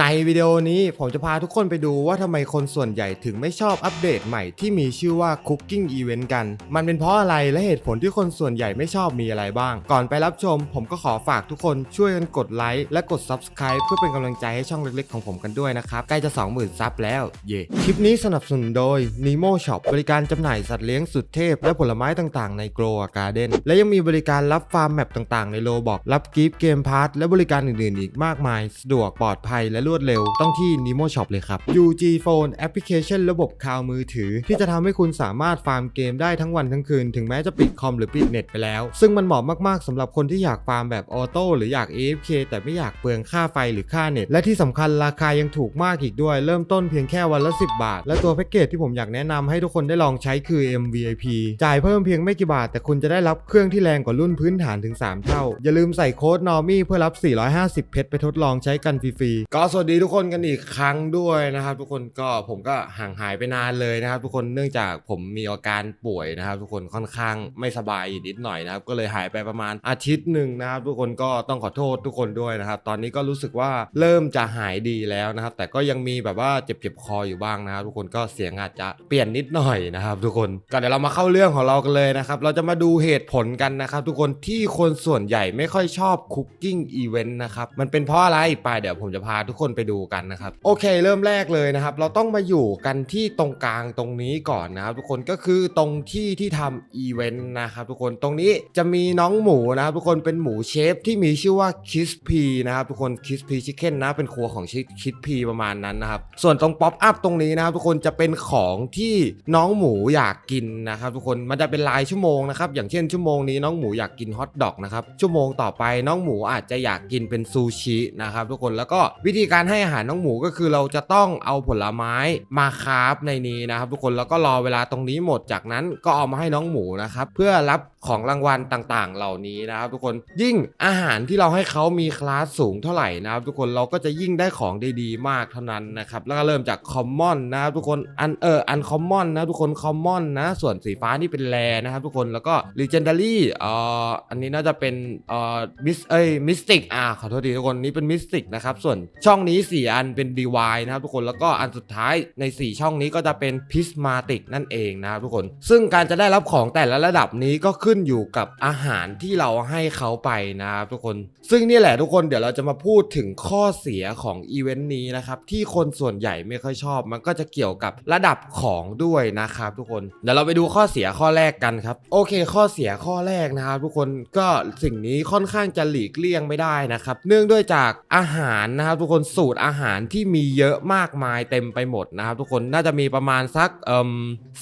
ในวิดีโอนี้ผมจะพาทุกคนไปดูว่าทำไมคนส่วนใหญ่ถึงไม่ชอบอัปเดตใหม่ที่มีชื่อว่า Cooking Event กัน มันเป็นเพราะอะไรและเหตุผลที่คนส่วนใหญ่ไม่ชอบมีอะไรบ้าง ก่อนไปรับชม ผมก็ขอฝากทุกคนช่วยกันกดไลค์และกด Subscribe เพื่อเป็นกำลังใจให้ช่องเล็กๆของผมกันด้วยนะครับ ใกล้จะ 20,000 ซับแล้ว เย่คลิปนี้สนับสนุนโดย Nemo Shop บริการจำหน่ายสัตว์เลี้ยงสุดเทพ และผลไม้ต่างๆ ใน Grow Garden และยังมีบริการรับฟาร์มแมปต่างๆ ในโลบอกรับกิฟต์เกมพาร์ทและบริการอื่นๆ อีกมากมาย สะดวกปลอดภัยและรวดเร็ว ต้องที่ Nemo Shop เลยครับ UG Phone แอปพลิเคชันระบบคลาวมือถือ ที่จะทำให้คุณสามารถฟาร์มเกมได้ทั้งวันทั้งคืน ถึงแม้จะปิดคอมหรือปิดเน็ตไปแล้ว ซึ่งมันเหมาะมากๆสำหรับคนที่อยากฟาร์มแบบออโต้หรืออยาก AFK แต่ไม่อยากเปลืองค่าไฟหรือค่าเน็ต และที่สำคัญราคายังถูกมากอีกด้วย เริ่มต้นเพียงแค่วันละ 10 บาท และตัวแพ็กเกจที่ผมอยากแนะนำให้ทุกคนได้ลองใช้คือ MVIP จ่ายเพิ่มเพียงไม่กี่บาท แต่คุณจะได้รับเครื่องที่แรงกว่ารุ่นพื้นฐานถึง 3 เท่า อย่าลืมใส่โค้ด NORMY เพื่อรับ 450 เพชรไปทดลองใช้กันฟรีๆก็สวัสดีทุกคนกันอีกครั้งด้วยนะครับ ทุกคนก็ผมก็ห่างหายไปนานเลยนะครับ ทุกคนเนื่องจากผมมีอาการป่วยนะครับ ทุกคนค่อนข้างไม่สบายนิดหน่อยนะครับ ก็เลยหายไปประมาณอาทิตย์หนึ่งนะครับ ทุกคนก็ต้องขอโทษทุกคนด้วยนะครับ ตอนนี้ก็รู้สึกว่าเริ่มจะหายดีแล้วนะครับ แต่ก็ยังมีแบบว่าเจ็บๆคออยู่บ้างนะครับ ทุกคนก็เสียงอาจจะเปลี่ยนนิดหน่อยนะครับ ทุกคนก็เดี๋ยวเรามาเข้าเรื่องของเรากันเลยนะครับ เราจะมาดูเหตุผลกันนะครับ ทุกคนที่คนส่วนใหญ่ไม่ค่อยชอบคุกกิ้งอีเวนต์นะครับมันเป็นเพราะอะไรไปเดี๋ยวผมจะพาทุกคนไปดูกันนะครับ โอเค เริ่มแรกเลยนะครับ เราต้องมาอยู่กันที่ตรงกลางตรงนี้ก่อนนะครับ ทุกคนก็คือตรงที่ที่ทำอีเวนต์นะครับ ทุกคนตรงนี้จะมีน้องหมูนะครับ ทุกคนเป็นหมูเชฟที่มีชื่อว่าคิสพีนะครับ ทุกคนคิสพีชิคเก้นนะเป็นครัวของคิสพีประมาณนั้นนะครับ ส่วนตรงป๊อปอัพตรงนี้นะครับ ทุกคนจะเป็นของที่น้องหมูอยากกินนะครับ ทุกคนมันจะเป็นรายชั่วโมงนะครับอย่างเช่นชั่วโมงนี้น้องหมูอยากกินฮอทดอกนะครับชั่วโมงต่อไปน้องหมูอาจจะอยากกินเป็นซูชินะครับ ทุกคนแล้วก็วิธีการให้อาหารน้องหมูก็คือเราจะต้องเอาผลไม้มาคาบในนี้นะครับทุกคนแล้วก็รอเวลาตรงนี้หมดจากนั้นก็เอามาให้น้องหมูนะครับเพื่อรับ ของรางวัลต่างๆ เหล่านี้นะครับทุกคนยิ่งอาหารที่เราให้เขามีคลาสสูงเท่าไหร่นะครับทุกคนเราก็จะยิ่งได้ของดีๆ มากเท่านั้นนะครับแล้วก็เริ่มจากคอมมอนนะครับทุกคนอันเอออันคอมมอนนะทุกคนคอมมอนนะส่วนสีฟ้านี่เป็นแรนะครับทุกคนแล้วก็ Legendary เอ่ออันนี้น่าจะเป็นเอ่อมิสเอ้ยมิสติกอ่าขอโทษทีทุกคนนี่เป็นมิสติกนะครับส่วนช่องนี้ 4 อันเป็น DY นะครับทุกคนแล้วก็อันสุดท้ายใน 4 ช่องนี้ก็จะเป็นพิสมาติกนั่นเองนะครับทุกคน ซึ่งการจะได้รับของแต่ละระดับนี้ก็ขึ้นอยู่กับอาหารที่เราให้เขาไปนะครับทุกคน ซึ่งนี่แหละทุกคนเดี๋ยวเราจะมาพูดถึงข้อเสียของอีเวนต์นี้นะครับ ที่คนส่วนใหญ่ไม่ค่อยชอบ มันก็จะเกี่ยวกับระดับของด้วยนะครับทุกคนเดี๋ยวเราไปดูข้อเสียข้อแรกกันครับโอเค ข้อเสียข้อแรกนะครับทุกคนก็สิ่งนี้ค่อนข้างจะหลีกเลี่ยงไม่ได้นะครับ เนื่องด้วยจากอาหารนะครับทุกคนสูตรอาหารที่มีเยอะมากมายเต็มไปหมดนะครับทุกคนน่าจะมีประมาณสักเอ่ม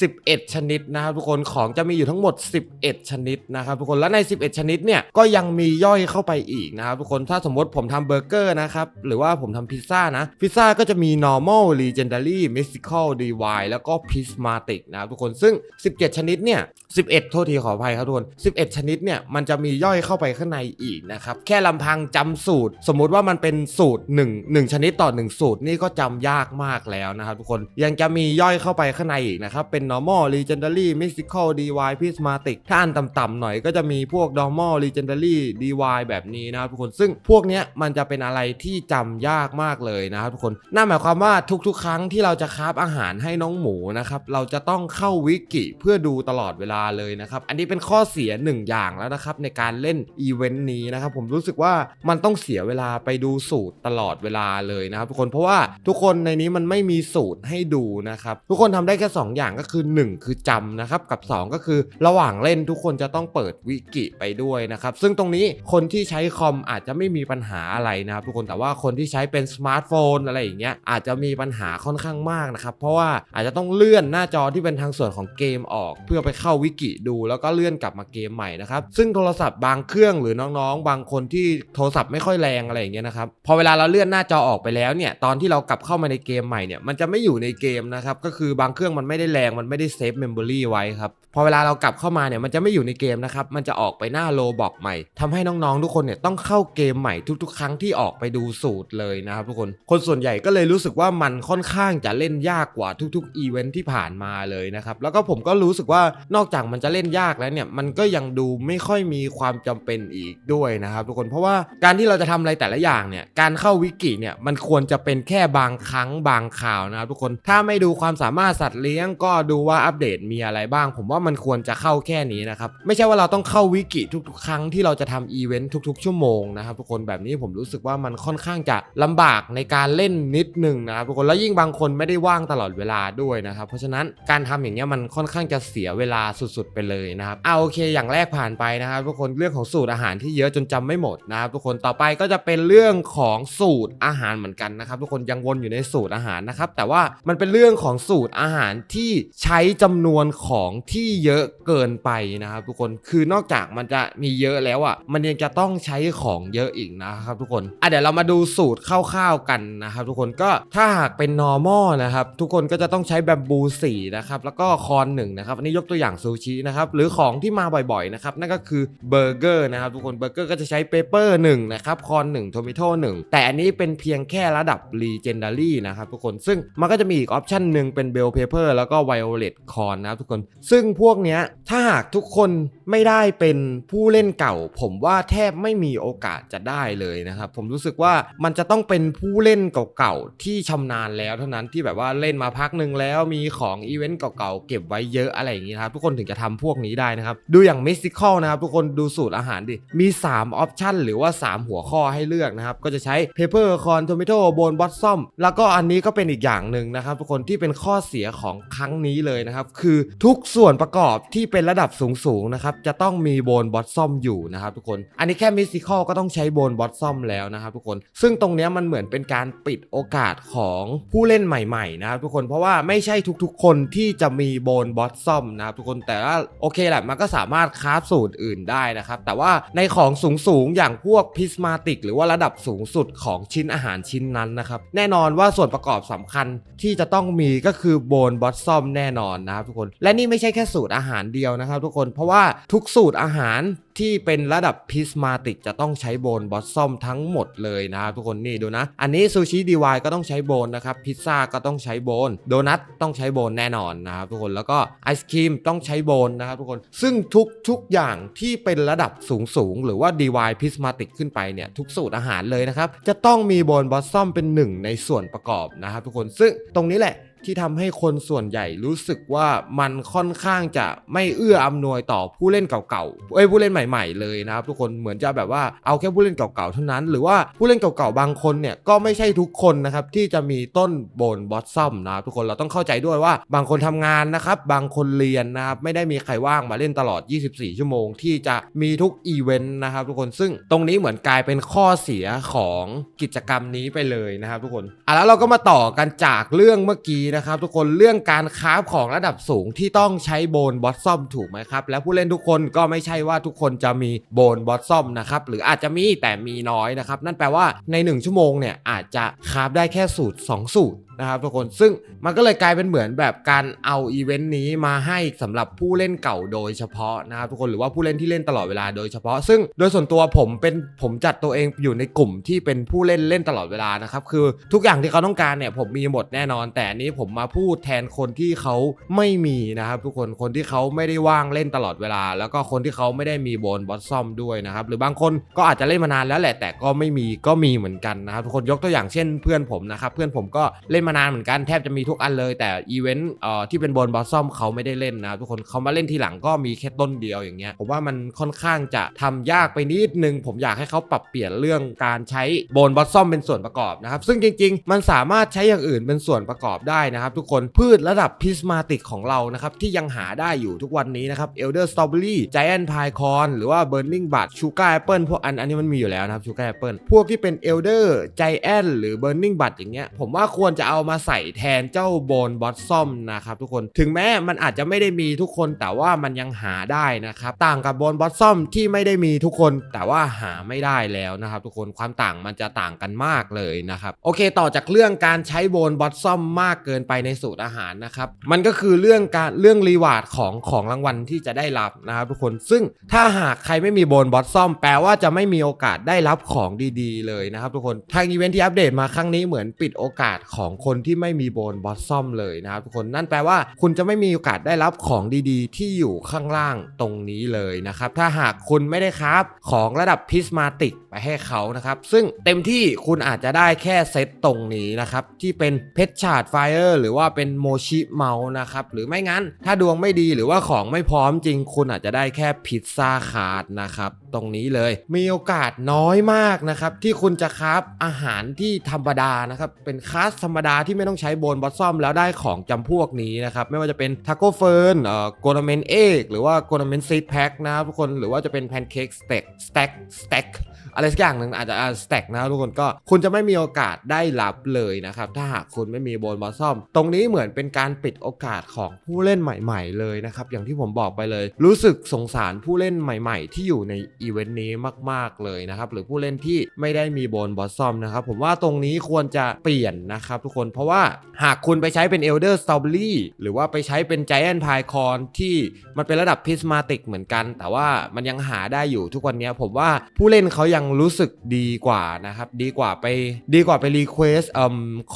11 ชนิดนะครับทุกคนของจะมีอยู่ทั้งหมด 11 ชนิดนะครับทุกคนและใน 11 ชนิดเนี่ยก็ยังมีย่อยเข้าไปอีกนะครับทุกคนถ้าสมมติผมทำเบอร์เกอร์นะครับหรือว่าผมทำพิซซ่านะพิซซ่าก็จะมี normal legendary mystical dy แล้วก็ prismatic นะครับทุกคนซึ่ง 17 ชนิดเนี่ย11 โทษทีขออภัยครับทุกคน 11 ชนิดเนี่ยมันจะมีย่อยเข้าไปข้างในอีกนะครับแค่ลำพังจำสูตร สมมุติว่ามันเป็นสูตร 1 1 ชนิดต่อ 1 สูตรนี่ก็จำยากมากแล้วนะครับทุกคนยังจะมีย่อยเข้าไปข้างในอีกนะครับเป็น normal legendary mystical dy prismatic ถ้าอันต่ต่ำๆหน่อยก็จะมีพวก normal legendary dy แบบนี้นะครับทุกคนซึ่งพวกเนี้ยมันจะเป็นอะไรที่จำยากมากเลยนะครับทุกคนนั่นหมายความว่าทุกๆ ครั้งที่เราจะคราฟอาหารให้น้องหมูนะครับเราจะต้องเข้าวิกิเพื่อดูตลอดเวลาเลยนะครับอันนี้เป็นข้อเสียหนึ่งอย่างแล้วนะครับในการเล่นอีเวนต์นี้นะครับผมรู้สึกว่ามันต้องเสียเวลาไปดูสูตรตลอดเวลาเลยนะครับทุกคนเพราะว่าทุกคนในนี้มันไม่มีสูตรให้ดูนะครับทุกคนทำได้แค่สองอย่างก็คือหนึ่งคือจำนะครับกับสองก็คือระหว่างเล่นทุกคนจะต้องเปิดวิกิไปด้วยนะครับ ซึ่งตรงนี้คนที่ใช้คอมอาจจะไม่มีปัญหาอะไรนะครับทุกคนแต่ว่าคนที่ใช้เป็นสมาร์ทโฟนอะไรอย่างเงี้ยอาจจะมีปัญหาค่อนข้างมากนะครับ เพราะว่าอาจจะต้องเลื่อนหน้าจอที่เป็นทางส่วนของเกมออก เพื่อไปเข้าวิกิดู แล้วก็เลื่อนกลับมาเกมใหม่นะครับซึ่งโทรศัพท์บางเครื่องหรือน้องๆ บางคนที่โทรศัพท์ไม่ค่อยแรงอะไรอย่างเงี้ยนะครับพอเวลาเราเลื่อนหน้าจอออกไปแล้วเนี่ยตอนที่เรากลับเข้ามาในเกมใหม่เนี่ยมันจะไม่อยู่ในเกมนะครับก็คือบางเครื่องมันไม่ได้แรงมันไม่ได้เซฟเมมโมรี่ไว้ครับพอเวลาเรากลับเข้ามาเนี่ยมันจะไม่อยู่อยู่ในเกมนะครับมันจะออกไปหน้าโลบอกใหม่ทำให้น้องๆทุกคนเนี่ยต้องเข้าเกมใหม่ทุกๆ ครั้งที่ออกไปดูสูตรเลยนะครับทุกคน คนส่วนใหญ่ก็เลยรู้สึกว่ามันค่อนข้างจะเล่นยากกว่าทุกๆอีเวนท์ที่ผ่านมาเลยนะครับแล้วก็ผมก็รู้สึกว่านอกจากมันจะเล่นยากแล้วเนี่ยมันก็ยังดูไม่ค่อยมีความจำเป็นอีกด้วยนะครับทุกคนเพราะว่าการที่เราจะทำอะไรแต่ละอย่างเนี่ยการเข้าวิกิเนี่ยมันควรจะเป็นแค่บางครั้งบางข่าวนะครับทุกคนถ้าไม่ดูความสามารถสัตว์เลี้ยงก็ดูว่าอัปเดตมีอะไรบ้าง ผมว่ามันควรจะเข้าแค่นี้นะครับไม่ใช่ว่าเราต้องเข้าวิกิทุกๆ ครั้งที่เราจะทำอีเวนต์ทุก ๆ ชั่วโมงนะครับทุกคนแบบนี้ผมรู้สึกว่ามันค่อนข้างจะลำบากในการเล่นนิดหนึ่งนะครับทุกคนแล้วยิ่งบางคนไม่ได้ว่างตลอดเวลาด้วยนะครับเพราะฉะนั้นการทำอย่างเงี้ยมันค่อนข้างจะเสียเวลาสุดๆไปเลยนะครับเอาโอเค อย่างแรกผ่านไปนะครับทุกคนเรื่องของสูตรอาหารที่เยอะจนจำไม่หมดนะครับทุกคนต่อไปก็จะเป็นเรื่องของสูตรอาหารเหมือนกันนะครับทุกคนยังวนอยู่ในสูตรอาหารนะครับแต่ว่ามันเป็นเรื่องของสูตรอาหารที่ใช้จำนวนของที่เยอะเกินไปนะครับทุกคน คือนอกจากมันจะมีเยอะแล้วอะมันยังจะต้องใช้ของเยอะอีกนะครับทุกคนอะเดี๋ยวเรามาดูสูตรคร่าวๆกันนะครับทุกคนก็ถ้าหากเป็น normal นะครับทุกคนก็จะต้องใช้แบมบู4นะครับแล้วก็คอนหนึ่งนะครับอันนี้ยกตัวอย่างซูชินะครับหรือของที่มาบ่อยๆนะครับนั่นก็คือเบอร์เกอร์นะครับทุกคนเบอร์เกอร์ก็จะใช้เปเปอร์หนึ่งนะครับคอนหนึ่งโทมิโตหนึ่งแต่อันนี้เป็นเพียงแค่ระดับ Legendary นะครับทุกคนซึ่งมันก็จะมีอีกออปชั่นหนึ่งเป็นเบลเพเปอร์แล้วก็ Violet คอนนะครับทุกคน ซึ่งพวกเนี้ยถ้าหากทุกคนไม่ได้เป็นผู้เล่นเก่า ผมว่าแทบไม่มีโอกาสจะได้เลยนะครับ ผมรู้สึกว่ามันจะต้องเป็นผู้เล่นเก่าๆที่ชำนาญแล้วเท่านั้นที่แบบว่าเล่นมาพักหนึ่งแล้วมีของอีเวนต์เก่าๆเก็บไว้เยอะอะไรอย่างงี้ครับทุกคนถึงจะทำพวกนี้ได้นะครับ ดูอย่าง Mystical นะครับทุกคนดูสูตรอาหารดิมี3ออปชันหรือว่า 3 หัวข้อให้เลือกนะครับก็จะใช้ Pepper Corn Tomato Bone Blossom แล้วก็อันนี้ก็เป็นอีกอย่างหนึ่งนะครับทุกคนที่เป็นข้อเสียของครั้งนี้เลยนะครับคือทุกส่วนประกอบที่เป็นระดับสูงๆนะครับจะต้องมีโบนบอทซอมอยู่นะครับทุกคน อันนี้แค่มิสซิคอลก็ต้องใช้โบนบอทซอมแล้วนะครับทุกคน ซึ่งตรงนี้มันเหมือนเป็นการปิดโอกาสของผู้เล่นใหม่ๆนะครับทุกคนเพราะว่าไม่ใช่ทุกๆ คนที่จะมีโบนบอทซอมนะครับทุกคนแต่ว่าโอเคแหละมันก็สามารถคราฟสูตรอื่นได้นะครับแต่ว่าในของสูงๆอย่างพวกพิสมาติก หรือว่าระดับสูงสุดของชิ้นอาหารชิ้นนั้นนะครับแน่นอนว่าส่วนประกอบสำคัญที่จะต้องมีก็คือโบนบอทซอมแน่นอนนะครับทุกคน และนี่ไม่ใช่แค่สูตรอาหารเดียวนะครับทุกคนเพราะว่าว่าทุกสูตรอาหารที่เป็นระดับพิสมาติกจะต้องใช้โบนบอทซอมทั้งหมดเลยนะครับทุกคนนี่ดูนะ อันนี้ซูชิดีวายก็ต้องใช้โบนนะครับพิซซ่าก็ต้องใช้โบนโดนัทต้องใช้โบนแน่นอนนะครับทุกคนแล้วก็ไอศครีมต้องใช้โบนนะครับทุกคนซึ่งทุกทุกอย่างที่เป็นระดับสูงสูงๆหรือว่าดีวายพิสมาติกขึ้นไปเนี่ยทุกสูตรอาหารเลยนะครับจะต้องมีโบนบอทซอมเป็นหนึ่งในส่วนประกอบนะครับทุกคนซึ่งตรงนี้แหละ ที่ทำให้คนส่วนใหญ่รู้สึกว่ามันค่อนข้างจะไม่เอื้ออำนวยต่อผู้เล่นเก่าๆเอ้ยผู้เล่นใหม่ ๆเลยนะครับทุกคนเหมือนจะแบบว่าเอาแค่ผู้เล่นเก่าๆเท่านั้น หรือว่าผู้เล่นเก่าๆบางคนเนี่ยก็ไม่ใช่ทุกคนนะครับที่จะมีต้นโบนบอสซัมนะครับทุกคนเราต้องเข้าใจด้วยว่า บางคนทำงานนะครับบางคนเรียนนะครับไม่ได้มีใครว่างมาเล่นตลอด 24 ชั่วโมง ที่จะมีทุกอีเวนต์นะครับทุกคนซึ่งตรงนี้เหมือนกลายเป็นข้อเสียของกิจกรรมนี้ไปเลยนะครับทุกคนอะแล้วเราก็มาต่อกันจากเรื่องเมื่อกี้นะครับทุกคนเรื่องการคราฟของระดับสูงที่ต้องใช้โบนบอสซอมถูกไหมครับ แล้วผู้เล่นทุกคนก็ไม่ใช่ว่าทุกคนจะมีโบนบอสซอมนะครับหรืออาจจะมีแต่มีน้อยนะครับนั่นแปลว่าใน 1 ชั่วโมงเนี่ยอาจจะคราฟได้แค่สูตร 2 สูตรนะครับทุกคนซึ่งมันก็เลยกลายเป็นเหมือนแบบการเอาอีเวนต์นี้มาให้สำหรับผู้เล่นเก่าโดยเฉพาะนะครับทุกคนหรือว่าผู้เล่นที่เล่นตลอดเวลาโดยเฉพาะ ซึ่งโดยส่วนตัวผมเป็นผมจัดตัวเองอยู่ในกลุ่มที่เป็นผู้เล่นเล่นตลอดเวลานะครับคือทุกอย่างที่เขาต้องการเนี่ยผมมีหมดแน่นอน แต่นนี้ผมมาพูดแทนคนที่เขาไม่มีนะครับทุกคนคนที่เขาไม่ได้ว่างเล่นตลอดเวลา แล้วก็คนที่เขาไม่ได้มีโบนบอสซอมด้วยนะครับหรือบางคนก็อาจจะเล่นมานานแล้วแหละแต่ก็ไม่มีก็มีเหมือนกันนะครับทุกคนยกตัวอย่างเช่น เพื่อนผมนะครับเพื่อนผมก็เล่นมานานเหมือนกันแทบจะมีทุกอันเลย แต่อีเวนต์เอ่อที่เป็นโบนบอสซอมเขาไม่ได้เล่นนะทุกคนเขามาเล่นทีหลังก็มีแค่ต้นเดียวอย่างเงี้ยผมว่ามันค่อนข้างจะทำยากไปนิดนึง ผมอยากให้เขาปรับเปลี่ยนเรื่องการใช้โบนบอสซอมเป็นส่วนประกอบนะครับ ซึ่งจริง ๆ มันสามารถใช้อย่างอื่นเป็นส่วนประกอบได้นะครับ ทุกคนพืชระดับพิสมาติกของเรานะครับ ที่ยังหาได้อยู่ทุกวันนี้นะครับเอลเดอร์สตรอเบอรี่ไจแอนพายคอนหรือว่าเบิร์นิงบัตชูการ์แอปเปิลพวกอันอันนี้มันมีอยู่แล้วนะครับชูการ์แอปเปิลพวกที่เป็นเอลเดอร์ไจแอนหรือเบิร์นิงบัตอย่างเงี้ยผมว่าควรจะเอาเอามาใส่แทนเจ้าโบนบอสซอมนะครับทุกคนถึงแม้มันอาจจะไม่ได้มีทุกคนแต่ว่ามันยังหาได้นะครับต่างกับโบนบอสซอมที่ไม่ได้มีทุกคนแต่ว่าหาไม่ได้แล้วนะครับทุกคนความต่างมันจะต่างกันมากเลยนะครับโอเค ต่อจากเรื่องการใช้โบนบอสซอมมากเกินไปในสูตรอาหารนะครับมันก็คือเรื่องการเรื่องรีวาร์ดของของรางวัลที่จะได้รับนะครับทุกคนซึ่งถ้าหากใครไม่มีโบนบอสซอมแปลว่าจะไม่มีโอกาสได้รับของดีๆ เลยนะครับทุกคนทางอีเวนท์ที่อัปเดตมาครั้งนี้เหมือนปิดโอกาสของคนที่ไม่มีโบนบอสซอมเลยนะครับทุกคนนั่นแปลว่าคุณจะไม่มีโอกาสได้รับของดีๆ ที่อยู่ข้างล่างตรงนี้เลยนะครับ ถ้าหากคุณไม่ได้ครับของระดับพิสมาติกไปให้เขานะครับ ซึ่งเต็มที่คุณอาจจะได้แค่เซตตรงนี้นะครับ ที่เป็นเพชรชาร์ดไฟเออร์หรือว่าเป็นโมชิเมาส์นะครับหรือไม่งั้น ถ้าดวงไม่ดีหรือว่าของไม่พร้อมจริง คุณอาจจะได้แค่พิซซ่าคาร์ดนะครับตรงนี้เลย มีโอกาสน้อยมากนะครับที่คุณจะครับอาหารที่ธรรมดานะครับเป็นคาสธรรมดาที่ไม่ต้องใช้โบนบอสซอมแล้วได้ของจำพวกนี้นะครับไม่ว่าจะเป็นทาโก้เฟิร์นเอ่อโกลเมนเอกหรือว่าโกลเมนซีดแพ็คนะครับทุกคนหรือว่าจะเป็นแพนเค้กสเต็กสเต็กสเต็ก อะไรสักอย่างหนึ่งอาจจะสเต็กนะทุกคนก็คุณจะไม่มีโอกาสได้รับเลยนะครับ ถ้าหากคุณไม่มีโบนบอสซอม ตรงนี้เหมือนเป็นการปิดโอกาสของผู้เล่นใหม่ ๆ เลยนะครับอย่างที่ผมบอกไปเลย รู้สึกสงสารผู้เล่นใหม่ ๆ ที่อยู่ในอีเวนต์นี้มาก ๆเลยนะครับหรือผู้เล่นที่ไม่ได้มีโบนบอสซอมนะครับผมว่าตรงนี้ควรจะเปลี่ยนนะครับทุกคนเพราะว่าหากคุณไปใช้เป็น Elder Strawberry หรือว่าไปใช้เป็น Giant p y c o r n ที่มันเป็นระดับ Prismatic เหมือนกัน แต่ว่ามันยังหาได้อยู่ทุกวันนี้ผมว่าผู้เล่นเขายังรู้สึกดีกว่านะครับ ดีกว่าไปดีกว่าไปรีเควส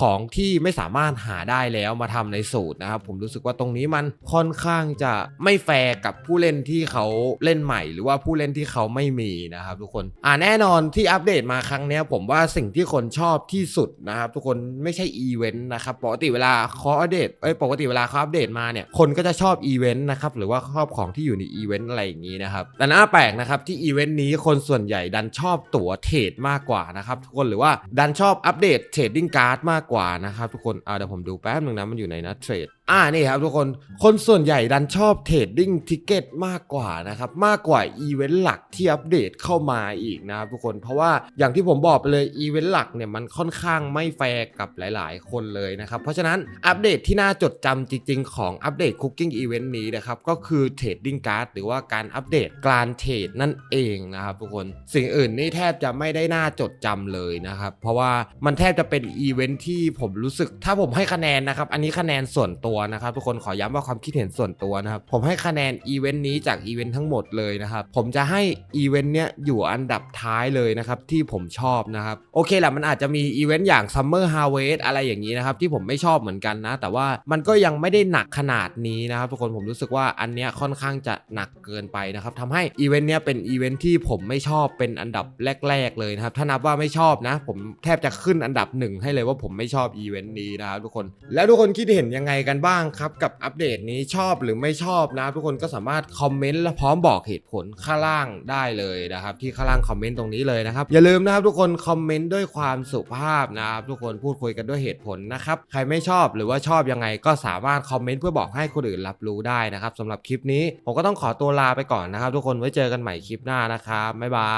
ของที่ไม่สามารถหาได้แล้วมาทำในสูตรนะครับ ผมรู้สึกว่าตรงนี้มันค่อนข้างจะไม่แฟร์กับผู้เล่นที่เขาเล่นใหม่ หรือว่าผู้เล่นที่เขาไม่มีนะครับ ทุกคนอ่าแน่นอนที่อัปเดตมาครั้งนี้ผมว่าสิ่งที่คนชอบที่สุดนะครับ ทุกคนไม่ใช่อีเวนต์นะครับปกติเวลาเขาอัปเดตเอ้ยปกติเวลาเขาอัปเดตมาเนี่ยคนก็จะชอบอีเวนต์นะครับหรือว่าชอบของที่อยู่ในอีเวนต์อะไรอย่างนี้นะครับแต่น่าแปลกนะครับที่อีเวนต์นี้คนส่วนใหญ่ดันชอบตั๋วเทรดมากกว่านะครับทุกคนหรือว่าดันชอบอัปเดตเทรดดิ้งการ์ดมากกว่านะครับทุกคนอ่าเดี๋ยวผมดูแป๊บนึงนะมันอยู่ในนะเทรด อ่านี่ครับทุกคน คนส่วนใหญ่ดันชอบเทรดดิ้งทิเก็ตมากกว่านะครับ มากกว่าอีเวนต์หลักที่อัปเดตเข้ามาอีกนะครับทุกคน เพราะว่าอย่างที่ผมบอกไปเลยอีเวนต์หลักเนี่ยมันค่อนข้างไม่แฟร์กับหลาย ๆ คนเลยนะครับ เพราะฉะนั้นอัปเดตที่น่าจดจำจริง ๆ ของอัปเดตคุกกิ้งอีเวนต์นี้นะครับ ก็คือเทรดดิ้งการ์ดหรือว่าการอัปเดตการเทรดนั่นเองนะครับทุกคน สิ่งอื่นนี่แทบจะไม่ได้น่าจดจำเลยนะครับ เพราะว่ามันแทบจะเป็นอีเวนต์ที่ผมรู้สึก ถ้าผมให้คะแนนนะครับ อันนี้คะแนนส่วนตัวนะครับทุกคนขอย้ำว่าความคิดเห็นส่วนตัวนะครับผมให้คะแนนอีเวนต์นี้จากอีเวนต์ทั้งหมดเลยนะครับผมจะให้อีเวนต์เนี้ยอยู่อันดับท้ายเลยนะครับที่ผมชอบนะครับโอเคแหละมันอาจจะมีอีเวนต์อย่าง Summer Harvest อะไรอย่างนี้นะครับที่ผมไม่ชอบเหมือนกันนะ แต่ว่ามันก็ยังไม่ได้หนักขนาดนี้นะครับทุกคนผมรู้สึกว่าอันเนี้ยค่อนข้างจะหนักเกินไปนะครับทำให้อีเวนต์เนี้ยเป็นอีเวนต์ที่ผมไม่ชอบเป็นอันดับแรก ๆ เลยนะครับถ้านับว่าไม่ชอบนะ ผมแทบจะขึ้นอันดับหนึ่งให้เลยว่าผมไม่ชอบอีเวนต์นี้นะครับทุกคนแล้วทุกคนคิดเห็นยังไงกันบ้างครับกับอัปเดตนี้ชอบหรือไม่ชอบนะ ทุกคนก็สามารถคอมเมนต์และพร้อมบอกเหตุผลข้างล่างได้เลยนะครับ ที่ข้างล่างคอมเมนต์ตรงนี้เลยนะครับ อย่าลืมนะครับทุกคนคอมเมนต์ด้วยความสุภาพนะครับทุกคนพูดคุยกันด้วยเหตุผลนะครับ ใครไม่ชอบหรือว่าชอบยังไงก็สามารถคอมเมนต์เพื่อบอกให้คนอื่นรับรู้ได้นะครับสำหรับคลิปนี้ผมก็ต้องขอตัวลาไปก่อนนะครับ ทุกคนไว้เจอกันใหม่คลิปหน้านะครับบ๊ายบา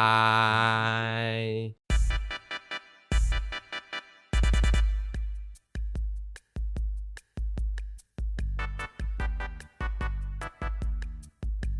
ย